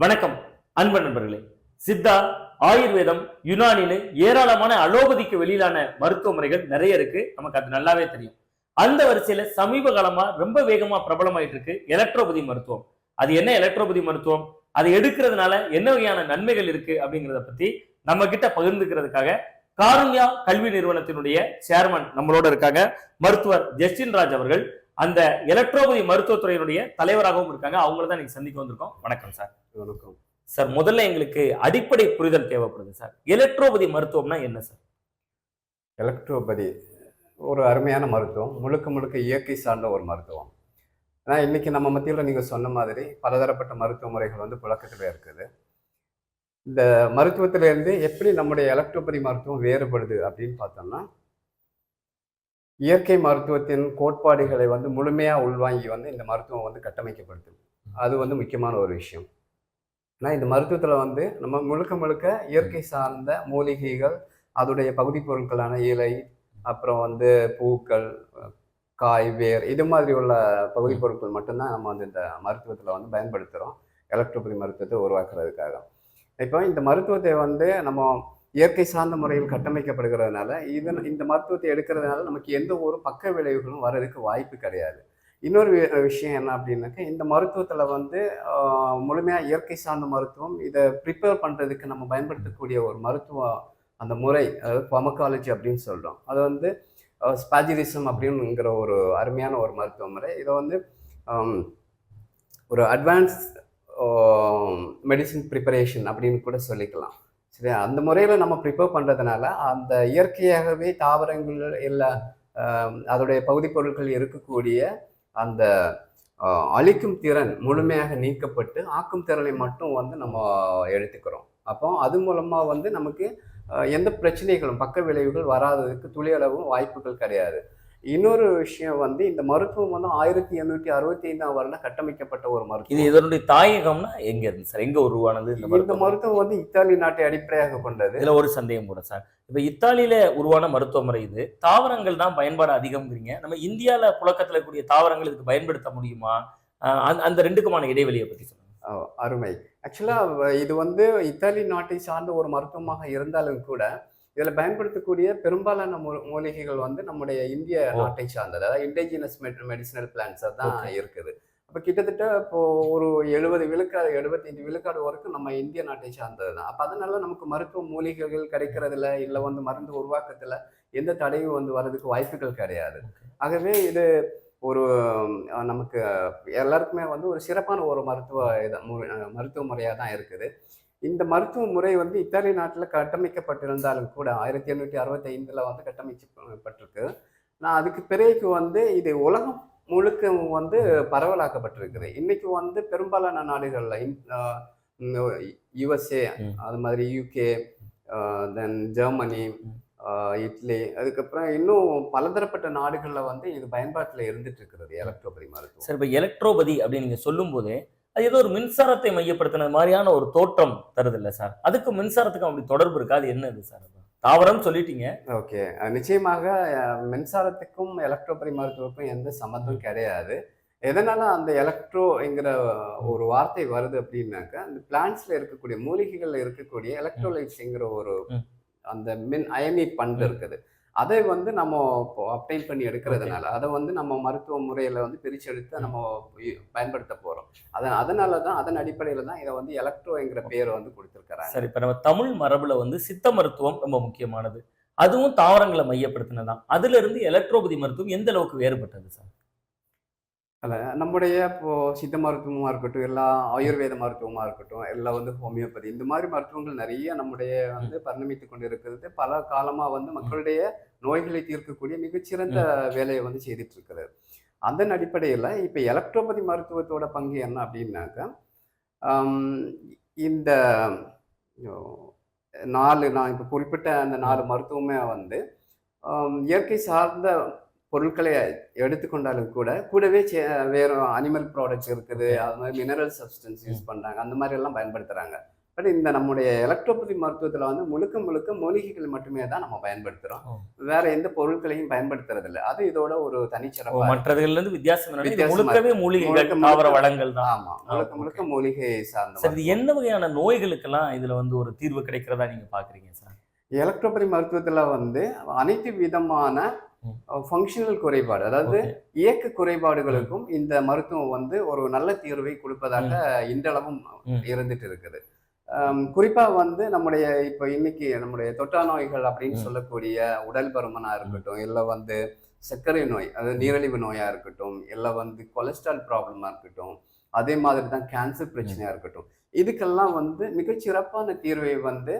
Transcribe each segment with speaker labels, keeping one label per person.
Speaker 1: வணக்கம் அன்பு நண்பர்களே. சித்தா ஆயுர்வேதம் யுனானின்னு ஏராளமான அலோபதிக்கு வெளியிலான மருத்துவ முறைகள் நிறைய இருக்கு. நமக்கு அது நல்லாவே தெரியும். அந்த வரிசையில சமீப காலமா ரொம்ப வேகமா பிரபலமாயிட்டு இருக்கு எலக்ட்ரோபதி மருத்துவம். அது என்ன எலக்ட்ரோபதி மருத்துவம்? அதை எடுக்கிறதுனால என்ன வகையான நன்மைகள் இருக்கு அப்படிங்கிறத பத்தி நம்ம கிட்ட பகிர்ந்துக்கிறதுக்காக காருண்யா கல்வி நிறுவனத்தினுடைய சேர்மன் நம்மளோட இருக்காங்க. மருத்துவர் ஜஸ்டின் ராஜ் அவர்கள். அந்த எலக்ட்ரோபதி மருத்துவத்துறையினுடைய தலைவராகவும் இருக்காங்க. அவங்கள தான் இன்னைக்கு சந்திக்க வந்திருக்கோம். வணக்கம் சார்.
Speaker 2: வணக்கம்.
Speaker 1: சார் முதல்ல எங்களுக்கு அடிப்படை புரிதல் தேவைப்படுது சார். எலக்ட்ரோபதி மருத்துவம்னா என்ன சார்?
Speaker 2: எலக்ட்ரோபதி ஒரு அருமையான மருத்துவம். முழுக்க முழுக்க இயற்கை சார்ந்த ஒரு மருத்துவம். ஆனால் இன்னைக்கு நம்ம மத்தியில் நீங்கள் சொன்ன மாதிரி பலதரப்பட்ட மருத்துவ முறைகள் வந்து புழக்கத்தில் இருக்குது. இந்த மருத்துவத்திலேருந்து எப்படி நம்முடைய எலக்ட்ரோபதி மருத்துவம் வேறுபடுது அப்படின்னு பார்த்தோம்னா இயற்கை மருத்துவத்தின் கோட்பாடுகளை வந்து முழுமையாக உள்வாங்கி வந்து இந்த மருத்துவம் வந்து கட்டமைக்கப்படுது. அது வந்து முக்கியமான ஒரு விஷயம். ஆனால் இந்த மருத்துவத்தில் வந்து நம்ம முழுக்க முழுக்க இயற்கை சார்ந்த மூலிகைகள் அதோடைய பகுதி பொருட்களான இலை அப்புறம் வந்து பூக்கள் காய் வேர் இது மாதிரி உள்ள பகுதி பொருட்கள் மட்டும்தான் நம்ம வந்து இந்த மருத்துவத்தில் வந்து பயன்படுத்துகிறோம் எலக்ட்ரோபதி மருத்துவத்தை உருவாக்குறதுக்காக. இப்போ இந்த மருத்துவத்தை வந்து நம்ம இயற்கை சார்ந்த முறையில் கட்டமைக்கப்படுகிறதுனால இதன் இந்த மருத்துவத்தை எடுக்கிறதுனால நமக்கு எந்த ஒரு பக்க விளைவுகளும் வர்றதுக்கு வாய்ப்பு கிடையாது. இன்னொரு விஷயம் என்ன அப்படின்னாக்கா இந்த மருத்துவத்தில் வந்து முழுமையாக இயற்கை சார்ந்த மருத்துவம் இதை ப்ரிப்பேர் பண்ணுறதுக்கு நம்ம பயன்படுத்தக்கூடிய ஒரு மருத்துவம் அந்த முறை அதாவது பமக்காலஜி அப்படின்னு சொல்கிறோம் அது வந்து ஸ்பாஜிரிசம் அப்படின்னுங்கிற ஒரு அருமையான ஒரு மருத்துவ முறை. இதை வந்து ஒரு அட்வான்ஸ் மெடிசின் ப்ரிப்பரேஷன் அப்படின்னு கூட சொல்லிக்கலாம். சரி அந்த முறையில் நம்ம ப்ரிப்பேர் பண்ணுறதுனால அந்த இயற்கையாகவே தாவரங்கள் இல்லை அதோடைய பகுதி பொருட்கள் இருக்கக்கூடிய அந்த அழிக்கும் திறன் முழுமையாக நீக்கப்பட்டு ஆக்கும் திறனை மட்டும் வந்து நம்ம எடுத்துக்கிறோம். அப்போ அது மூலமாக வந்து நமக்கு எந்த பிரச்சனைகளும் பக்க விளைவுகள் வராததுக்கு துளியளவும் வாய்ப்புகள் கிடையாது. இன்னொரு விஷயம் வந்து இந்த மருத்துவம் வந்து ஆயிரத்தி எண்ணூற்றி அறுபத்தி ஐந்தாம் வருடம் கட்டமைக்கப்பட்ட ஒரு
Speaker 1: இது
Speaker 2: மருத்துவம்
Speaker 1: இதனுடைய தாயகம்னா எங்க இருந்து சார்? எங்க உருவானது இந்த மருத்துவம்?
Speaker 2: வந்து இத்தாலி நாட்டை அடிப்படையாக கொண்டது.
Speaker 1: இதுல ஒரு சந்தேகம் கூட சார். இப்ப இத்தாலியில உருவான மருத்துவ முறை இது. தாவரங்கள் தான் பயன்பாடு அதிகம்ங்கிறீங்க. நம்ம இந்தியால புழக்கத்துல இருக்கக்கூடிய தாவரங்கள் இதுக்கு பயன்படுத்த முடியுமா? அந்த- அந்த ரெண்டுக்குமான இடைவெளியை பத்தி சொல்லுங்க.
Speaker 2: அருமை. ஆக்சுவலாக இது வந்து இத்தாலி நாட்டை சார்ந்த ஒரு மருத்துவமாக இருந்தாலும் கூட இதில் பயன்படுத்தக்கூடிய பெரும்பாலான மூ- மூலிகைகள் வந்து நம்முடைய இந்திய. நாட்டை சார்ந்தது. அதாவது இண்டிஜினஸ் மெடிசினல் பிளான்ஸாக தான். இருக்குது. அப்போ கிட்டத்தட்ட இப்போ ஒரு எழுபது விழுக்காடு எழுபத்தைந்து விழுக்காடு வரைக்கும் நம்ம இந்திய நாட்டை சார்ந்தது தான். அப்போ அதனால நமக்கு மருத்துவ மூலிகைகள் கிடைக்கிறதுல இல்லை வந்து மருந்து உருவாக்கத்தில் எந்த தடையும் வந்து வர்றதுக்கு வாய்ப்புகள் கிடையாது. ஆகவே இது ஒரு நமக்கு எல்லாருக்குமே வந்து ஒரு சிறப்பான ஒரு மருத்துவ இத- மருத்துவ முறையாக தான் இருக்குது. இந்த மருத்துவ முறை வந்து இத்தாலி நாட்டில் கட்டமைக்கப்பட்டிருந்தாலும் கூட ஆயிரத்தி எண்ணூற்றி அறுபத்தைந்தில் வந்து கட்டமைக்கப்பட்டிருக்கு. நான் அதுக்கு பிறகு வந்து இது உலகம் முழுக்க வந்து பரவலாக்கப்பட்டிருக்குது. இன்னைக்கு வந்து பெரும்பாலான நாடுகளில் யுஎஸ்ஏ. அது மாதிரி யூகே தென் ஜெர்மனி இட்லி அதுக்கப்புறம் இன்னும் பலதரப்பட்ட நாடுகளில் வந்து இது பயன்பாட்டில் இருந்துட்டு இருக்கிறது எலக்ட்ரோபதி மருத்துவம்.
Speaker 1: சார் இப்ப எலக்ட்ரோபதி அப்படின்னு நீங்க சொல்லும் போதே அது ஏதோ ஒரு மின்சாரத்தை மையப்படுத்தின மாதிரியான ஒரு தோற்றம் தருது இல்ல சார். அதுக்கு மின்சாரத்துக்கும் அப்படி தொடர்பு இருக்கா? அது என்னது சார் தாவரம் சொல்லிட்டீங்க.
Speaker 2: ஓகே. நிச்சயமாக மின்சாரத்துக்கும் எலக்ட்ரோபதி மருத்துவத்துக்கும் எந்த சம்மந்தம் கிடையாது. எதனால அந்த எலக்ட்ரோங்கிற ஒரு வார்த்தை வருது அப்படின்னாக்கா அந்த பிளான்ஸ்ல இருக்கக்கூடிய மூலிகைகள்ல இருக்கக்கூடிய எலக்ட்ரோலைட்ஸ்ங்கிற ஒரு. அந்த மின் அயனி பண்பு. இருக்குது. அதை வந்து நம்ம அப்டைன் பண்ணி எடுக்கிறதுனால அதை வந்து நம்ம மருத்துவ முறையில வந்து பிரிச்சு எடுத்து நம்ம பயன்படுத்த போறோம். அதன் அதனால தான் அதன் அடிப்படையில தான் இதை வந்து எலக்ட்ரோங்கிற பேரை வந்து கொடுத்துருக்கிறாங்க.
Speaker 1: சரி இப்ப நம்ம தமிழ் மரபுல வந்து சித்த மருத்துவம் ரொம்ப முக்கியமானது. அதுவும் தாவரங்களை மையப்படுத்தினதான் அதுல இருந்து எலக்ட்ரோபதி மருத்துவம் எந்த அளவுக்கு வேறுபட்டது சார்?
Speaker 2: அல்ல நம்முடைய இப்போ சித்த மருத்துவமாக இருக்கட்டும் எல்லா ஆயுர்வேத மருத்துவமாக இருக்கட்டும் எல்லாம் வந்து ஹோமியோபதி இந்த மாதிரி மருத்துவங்கள் நிறைய நம்முடைய வந்து பரிணமித்து கொண்டு இருக்கிறது பல காலமாக வந்து மக்களுடைய நோய்களை தீர்க்கக்கூடிய மிகச்சிறந்த வேலையை வந்து செய்துட்டு இருக்கிறது அதன் அடிப்படையில் இப்போ எலக்ட்ரோபதி மருத்துவத்தோட பங்கு என்ன அப்படின்னாக்கா இந்த நாலு நான் இப்போ குறிப்பிட்ட அந்த நாலு மருத்துவமே வந்து இயற்கை சார்ந்த பொருட்களை எடுத்துக்கொண்டாலும் கூட கூடவே வேற அனிமல் ப்ராடக்ட்ஸ் இருக்குது அது மாதிரி மினரல் சப்ஸ்டன்ஸ் யூஸ் பண்றாங்க. அந்த மாதிரி எல்லாம் பயன்படுத்துறாங்க. பட் இந்த நம்முடைய எலக்ட்ரோபதி மருத்துவத்துல வந்து முழுக்க முழுக்க மூலிகைகள் மட்டுமே தான் நம்ம பயன்படுத்துறோம்.
Speaker 1: ஓ.
Speaker 2: வேற எந்த பொருட்களையும் பயன்படுத்துறது இல்ல அது இதோட ஒரு தனிச்சிறப்பா இருக்கு.
Speaker 1: மற்றதுல இருந்து வித்தியாசம் முழுக்கவே மூலிகைகள் தாவர வளங்கள் தான்.
Speaker 2: ஆமா. முழுக்க முழுக்க மூலிகை சார்ந்த
Speaker 1: சரி இது என்ன வகையான நோய்களுக்கெல்லாம் இதுல வந்து ஒரு தீர்வு கிடைக்கிறதா நீங்க பாக்குறீங்க சார்?
Speaker 2: எலக்ட்ரோபதி மருத்துவத்துல வந்து அனைத்து விதமான. ஃபங்க்ஷனல் குறைபாடு. அதாவது. இயக்க குறைபாடுகளுக்கும் இந்த மருத்துவம் வந்து ஒரு நல்ல தீர்வை கொடுப்பதாக இன்றளவும். இருந்துட்டு இருக்குது. ஆம், குறிப்பா வந்து நம்முடைய இப்போ இன்னைக்கு நம்முடைய தொற்றா நோய்கள் அப்படின்னு. சொல்லக்கூடிய உடல் பருமனா இருக்கட்டும் இல்ல வந்து சர்க்கரை நோய் அதாவது நீரிழிவு நோயா இருக்கட்டும் இல்ல வந்து கொலஸ்ட்ரால் ப்ராப்ளமா இருக்கட்டும் அதே மாதிரி தான் கேன்சர் பிரச்சனையா இருக்கட்டும் இதுக்கெல்லாம் வந்து மிகச்சிறப்பான தீர்வை வந்து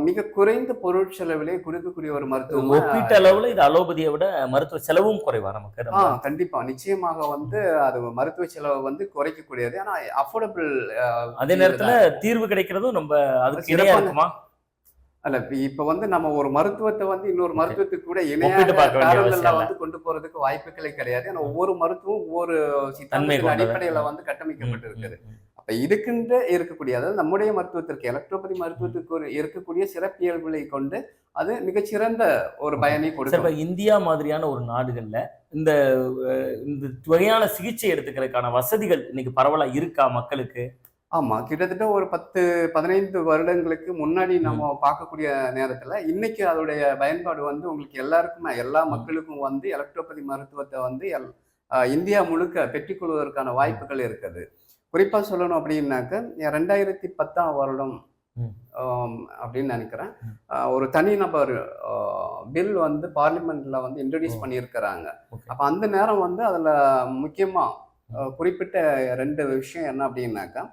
Speaker 2: மிக குறைந்த பொருட்செலவிலே கொடுக்கக்கூடிய ஒரு மருத்துவம்
Speaker 1: ஒப்பீட்டு அளவுல இது அலோபதியை விட மருத்துவ செலவும் குறைவா நமக்கு.
Speaker 2: கண்டிப்பா நிச்சயமாக வந்து அது மருத்துவ செலவை வந்து குறைக்கக்கூடியது ஆனா அஃபோர்டபுள்
Speaker 1: அதே நேரத்துல தீர்வு கிடைக்கிறதும் நம்ம அதுக்கு இணையா இருக்குமா
Speaker 2: அல்ல இப்ப- வந்து நம்ம ஒரு மருத்துவத்தை வந்து இன்னொரு. மருத்துவத்துக்கு கூட இணையாக. வந்து கொண்டு போறதுக்கு வாய்ப்புகளே கிடையாது ஏன்னா ஒவ்வொரு மருத்துவம் ஒவ்வொரு. அடிப்படையில வந்து
Speaker 1: ம்,
Speaker 2: அப்ப இதுக்குன்று இருக்கக்கூடிய அதாவது நம்முடைய மருத்துவத்திற்கு எலக்ட்ரோபதி மருத்துவத்துக்கு ஒரு இருக்கக்கூடிய சிறப்பியல்புகளை கொண்டு அது மிகச்சிறந்த ஒரு பயனை கொடுக்கும்.
Speaker 1: இப்ப இந்தியா மாதிரியான ஒரு நாடுகள்ல இந்த இந்த வகையான சிகிச்சை எடுத்துக்கிறதுக்கான வசதிகள் இன்னைக்கு பரவலா இருக்கா மக்களுக்கு?
Speaker 2: ஆமா கிட்டத்தட்ட ஒரு பத்து பதினைந்து வருடங்களுக்கு முன்னாடி நம்ம பார்க்கக்கூடிய நேரத்துல இன்னைக்கு அதோடைய பயன்பாடு வந்து உங்களுக்கு எல்லாருக்குமே எல்லா மக்களுக்கும் வந்து எலக்ட்ரோபதி மருத்துவத்தை வந்து எல்- இந்தியா முழுக்க பெற்றுக்கொள்வதற்கான வாய்ப்புகள் இருக்குது. குறிப்பா சொல்லணும் அப்படின்னாக்க ரெண்டாயிரத்தி பத்தாம் வருடம் அப்படின்னு நினைக்கிறேன் ஒரு தனிநபர் பில் வந்து பார்லிமெண்ட்ல வந்து இன்ட்ரடியூஸ். பண்ணியிருக்கிறாங்க. அப்ப அந்த நேரம் வந்து அதுல முக்கியமா ஆஹ் குறிப்பிட்ட ரெண்டு விஷயம் என்ன அப்படின்னாக்கா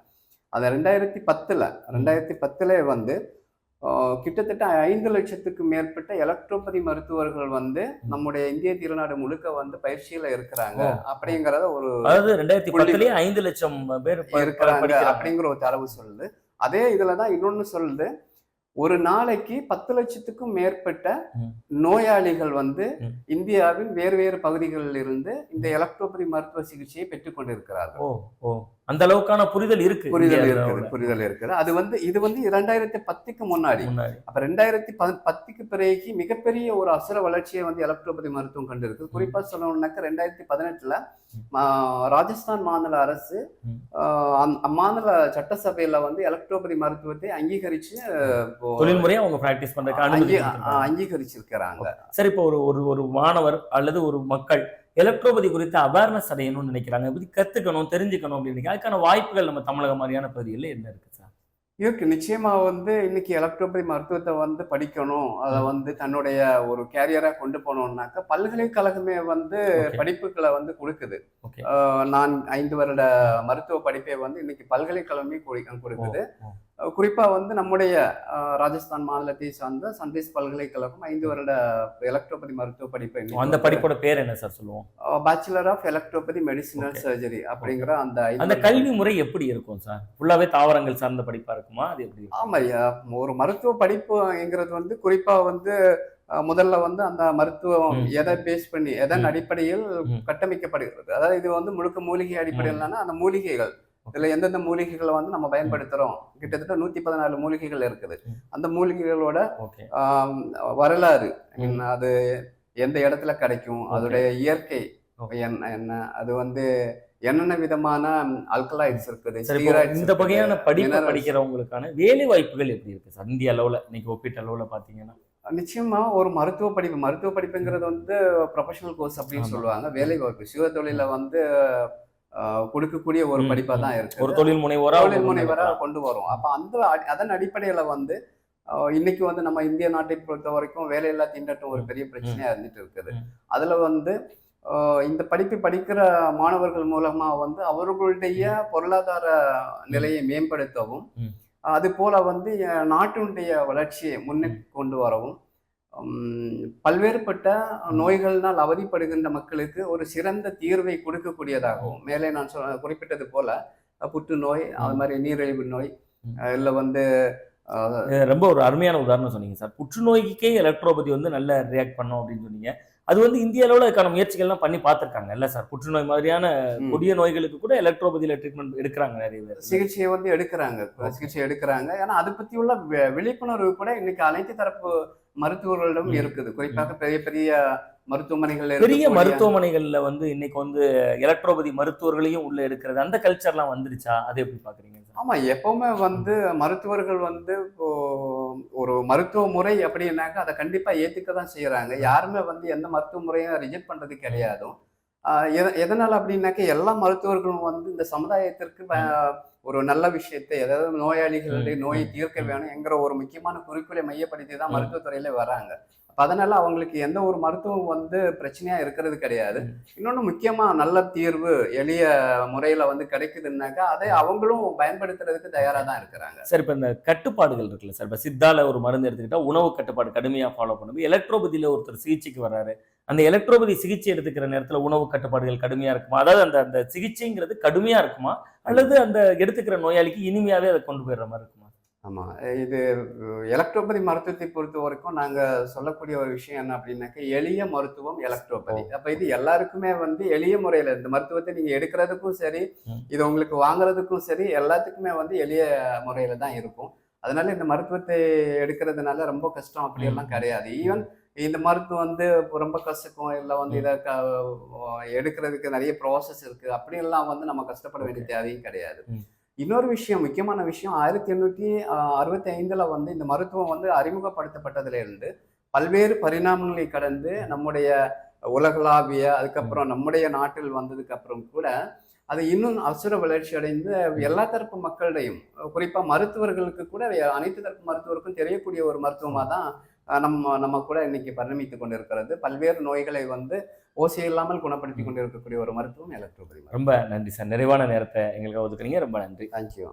Speaker 2: அது ரெண்டாயிரத்தி பத்துல ரெண்டாயிரத்தி பத்துல வந்து கிட்டத்தட்ட ஐந்து லட்சத்துக்கு மேற்பட்ட எலக்ட்ரோபதி மருத்துவர்கள் வந்து நம்முடைய இந்திய திருநாடு முழுக்க வந்து பயிற்சியில இருக்கிறாங்க. அப்படிங்கறத ஒரு
Speaker 1: அதாவது ரெண்டாயிரத்தி பத்துலயே ஐந்து லட்சம் பேர்
Speaker 2: இருக்கிறாங்க அப்படிங்கிற ஒரு தரவு சொல்லுது. அதே இதுலதான் இன்னொன்னு சொல்லுது. ஒரு நாளைக்கு பத்து லட்சத்துக்கும் மேற்பட்ட. நோயாளிகள் வந்து. இந்தியாவின் வேறு வேறு பகுதிகளில் இருந்து இந்த எலக்ட்ரோபதி மருத்துவ சிகிச்சையை பெற்றுக்கொண்டிருக்கிறார்கள்
Speaker 1: அந்த அளவுக்கான புரிதல் இருக்கு
Speaker 2: புரிதல் இருக்குது. புரிதல் இருக்குது. அது வந்து இது வந்து இரண்டாயிரத்தி பத்துக்கு முன்னாடி. அப்ப ரெண்டாயிரத்தி பத்துக்கு பிறகு மிகப்பெரிய ஒரு அசுர வளர்ச்சியை வந்து எலக்ட்ரோபதி மருத்துவம் கண்டிருக்கு. குறிப்பா சொல்லணும்னாக்க ரெண்டாயிரத்தி பதினெட்டுல ராஜஸ்தான் மாநில அரசு அம்மாநில சட்டசபையில வந்து எலக்ட்ரோபதி மருத்துவத்தை அங்கீகரிச்சு
Speaker 1: தொழில்முறையா அவங்க பிராக்டிஸ் பண்றதுக்கு.
Speaker 2: அங்கீகரிச்சிருக்கிறாங்க.
Speaker 1: சரி இப்போ ஒரு ஒரு ஒரு மாணவர் அல்லது ஒரு மக்கள் எலக்ட்ரோபதி குறித்து அவேர்னஸ் அடையணும்னு நினைக்கிறாங்க. இதை பத்தி கத்துக்கணும் தெரிஞ்சுக்கணும் அப்படின்னு நினைக்கிறாங்க. அதுக்கான வாய்ப்புகள் நம்ம தமிழக மாதிரியான பகுதிகளில் என்ன இருக்கு சார்?
Speaker 2: இருக்கு. நிச்சயமா வந்து இன்னைக்கு எலக்ட்ரோபதி மருத்துவத்தை வந்து படிக்கணும். அதை. வந்து தன்னுடைய ஒரு கேரியரா கொண்டு போனோம்னாக்க பல்கலைக்கழகமே வந்து. படிப்புகளை வந்து கொடுக்குது. நான் ஐந்து வருட மருத்துவ படிப்பை வந்து இன்னைக்கு பல்கலைக்கழகமே கொடு- கொடுக்குது.
Speaker 1: ஓ.
Speaker 2: அஹ் குறிப்பா வந்து நம்முடைய ராஜஸ்தான் மாநிலத்தை சார்ந்த சன்ரைஸ் பல்கலைக்கழகம் ஐந்து வருட எலக்ட்ரோபதி மருத்துவ படிப்பை
Speaker 1: அந்த படிப்போட பேர் என்ன சார் சொல்லுவோம்
Speaker 2: bachelor of electropathy medicinal. Surgery அப்படிங்கிற அந்த
Speaker 1: அந்த கல்வி முறை எப்படி இருக்கும் சார் ஃபுல்லாவே தாவரங்கள் சார்ந்த படிப்பா இருக்குமா அது எப்படி இருக்கும்?
Speaker 2: ஆமா ஐயா ஒரு மருத்துவ படிப்புங்கிறது வந்து குறிப்பா வந்து முதல்ல வந்து அந்த மருத்துவம். எதை பேஸ் பண்ணி எதன். அடிப்படையில். கட்டமைக்கப்படுகிறது அதாவது இது வந்து முழுக்க மூலிகை அடிப்படையிலான அந்த மூலிகைகள் இதுல எந்தெந்த மூலிகைகளை வந்து நம்ம பயன்படுத்துறோம்? கிட்டத்தட்ட நூத்தி பதினாலு மூலிகைகள் இருக்குது. அந்த மூலிகைகளோட வரலாறு அது எந்த இடத்துல கிடைக்கும். அதோடைய இயற்கை. என்ன என்ன அது வந்து என்னென்ன விதமான அல்கலாய்ட்ஸ் இருக்குது?
Speaker 1: இந்த வகையான படிப்பு. படிக்கிறவங்களுக்கான வேலை வாய்ப்புகள் எப்படி இருக்கு? சார் இந்திய அளவுல இன்னைக்கு ஒப்பீட்டு அளவுல பாத்தீங்கன்னா.
Speaker 2: நிச்சயமா ஒரு மருத்துவ படிப்பு மருத்துவ படிப்புங்கிறது வந்து ப்ரொஃபஷனல் கோர்ஸ் அப்படின்னு. சொல்லுவாங்க. வேலை வாய்ப்பு. சுய தொழில வந்து கொடுக்கக்கூடிய ஒரு
Speaker 1: ம்,
Speaker 2: படிப்பா தான்
Speaker 1: ஒரு
Speaker 2: இருக்கு.
Speaker 1: தொழில் முனைவோரா
Speaker 2: தொழில் முனைவரா கொண்டு வரும் அப்ப அந்த அதன் அடிப்படையில வந்து இன்னைக்கு வந்து நம்ம இந்திய நாட்டை பொறுத்த வரைக்கும் வேலையில்லா திண்டாட்டம் ஒரு பெரிய பிரச்சனையா இருந்துட்டு இருக்குது. அதுல வந்து இந்த படிப்பை படிக்கிற மாணவர்கள் மூலமா வந்து அவர்களுடைய பொருளாதார நிலையை மேம்படுத்தவும். அது போல வந்து நாட்டினுடைய வளர்ச்சியை முன்னுக்கு கொண்டு வரவும் பல்வேறுபட்ட நோய்கள்னால் அவதிப்படுகின்ற மக்களுக்கு ஒரு சிறந்த தீர்வை கொடுக்கக்கூடியதாகவும் மேலே நான் சொ குறிப்பிட்டது போல புற்றுநோய் அது மாதிரி நீரிழிவு நோய் இல்ல வந்து
Speaker 1: ரொம்ப ஒரு அருமையான உதாரணம் சொன்னீங்க சார். புற்றுநோய்க்கே எலக்ட்ரோபதி வந்து நல்ல ரியாக்ட் பண்ணும் அப்படின்னு சொன்னீங்க. அது வந்து இந்திய அளவுல அதுக்கான முயற்சிகள்லாம் பண்ணி பார்த்திருக்காங்க இல்ல சார்? புற்றுநோய் மாதிரியான. கொடிய நோய்களுக்கு கூட எலக்ட்ரோபதியில ட்ரீட்மெண்ட் எடுக்கிறாங்க நிறைய பேர்.
Speaker 2: சிகிச்சையை வந்து எடுக்கிறாங்க. சிகிச்சை எடுக்கிறாங்க. ஏன்னா அதை பத்தி உள்ள விழிப்புணர்வு கூட இன்னைக்கு அனைத்து தரப்பு மருத்துவர்களிடம். இருக்குது. குறிப்பாக பெரிய பெரிய மருத்துவமனைகள்
Speaker 1: பெரிய மருத்துவமனைகள்ல வந்து இன்னைக்கு வந்து எலக்ட்ரோபதி மருத்துவர்களையும் உள்ள எடுக்கிறது. அந்த கல்ச்சர்லாம் வந்துருச்சா? அதை எப்படி பாக்குறீங்க
Speaker 2: ஆமா எப்பவுமே வந்து மருத்துவர்கள் வந்து ஒரு மருத்துவ முறை அப்படின்னாக்கா அதை கண்டிப்பா ஏத்துக்க தான் செய்யறாங்க யாருமே வந்து எந்த மருத்துவ முறையும் ரிஜெக்ட் பண்றது கிடையாது. ஆஹ் எத- எதனால அப்படின்னாக்க எல்லா மருத்துவர்களும் வந்து இந்த சமுதாயத்திற்கு ஒரு நல்ல விஷயத்தை அதாவது நோயாளிகளுடைய நோயை தீர்க்க. வேணும் என்கிற ஒரு முக்கியமான குறிக்கோளை மையப்படுத்தி தான். மருத்துவத்துறையில வராங்க. அப்ப அதனால அவங்களுக்கு எந்த ஒரு மருத்துவம் வந்து பிரச்சனையா இருக்கிறது கிடையாது.
Speaker 1: ம்.
Speaker 2: இன்னொன்னு முக்கியமா நல்ல தீர்வு எளிய முறையில வந்து கிடைக்குதுன்னாக்கா அதை அவங்களும் பயன்படுத்துறதுக்கு தயாரா தான் இருக்கிறாங்க.
Speaker 1: சார் இப்போ இந்த கட்டுப்பாடுகள் இருக்குல்ல சார்? இப்போ சித்தால ஒரு மருந்து எடுத்துக்கிட்டா உணவு கட்டுப்பாடு கடுமையா ஃபாலோ பண்ணுது. எலக்ட்ரோபதியில ஒருத்தர் சிகிச்சைக்கு வர்றாரு. அந்த எலக்ட்ரோபதி சிகிச்சை எடுத்துக்கிற நேரத்துல உணவு கட்டுப்பாடுகள் கடுமையா இருக்குமா? அதாவது அந்த அந்த சிகிச்சைங்கிறது கடுமையா இருக்குமா? அல்லது அந்த எடுத்துக்கிற நோயாளிக்கு இனிமையாவே அதை கொண்டு போயிடுற மாதிரி இருக்குமா?
Speaker 2: ஆமா. இது எலக்ட்ரோபதி மருத்துவத்தை பொறுத்த வரைக்கும் நாங்க சொல்லக்கூடிய ஒரு விஷயம் என்ன அப்படின்னாக்க எளிய மருத்துவம் எலக்ட்ரோபதி அப்ப இது எல்லாருக்குமே வந்து எளிய முறையில இந்த மருத்துவத்தை நீங்க எடுக்கிறதுக்கும் சரி. இது உங்களுக்கு வாங்குறதுக்கும் சரி எல்லாத்துக்குமே வந்து எளிய முறையில தான் இருக்கும். அதனால இந்த மருத்துவத்தை எடுக்கிறதுனால ரொம்ப கஷ்டம் அப்படியெல்லாம் கிடையாது. ஈவன் இந்த மருத்துவம் வந்து ரொம்ப கசக்கும் இல்லை வந்து இதை எடுக்கிறதுக்கு நிறைய ப்ராசஸ் இருக்கு. அப்படியெல்லாம் வந்து நம்ம கஷ்டப்பட வேண்டிய தேவையும் கிடையாது. இன்னொரு விஷயம் முக்கியமான விஷயம் ஆயிரத்தி எண்ணூற்றி அறுபத்தி ஐந்துல வந்து இந்த மருத்துவம் வந்து அறிமுகப்படுத்தப்பட்டதுல இருந்து பல்வேறு பரிணாமங்களை கடந்து நம்முடைய உலகளாவிய அதுக்கப்புறம் நம்முடைய நாட்டில் வந்ததுக்கு அப்புறம் கூட அது இன்னும் அசுர வளர்ச்சி அடைந்து எல்லா தரப்பு மக்களிடையும் குறிப்பா மருத்துவர்களுக்கு கூட அனைத்து தரப்பு மருத்துவருக்கும் தெரியக்கூடிய ஒரு மருத்துவமா தான் நம்ம நம்ம கூட இன்னைக்கு பரிணமித்து கொண்டிருக்கிறது. பல்வேறு நோய்களை வந்து ஓசை இல்லாமல் குணப்படுத்தி கொண்டிருக்கக்கூடிய ஒரு மருத்துவம் எலக்ட்ரோபதி
Speaker 1: ரொம்ப நன்றி சார். நிறைவான நேரத்தை எங்களுக்கு ஒதுக்குறீங்க ரொம்ப நன்றி.
Speaker 2: தேங்க்யூ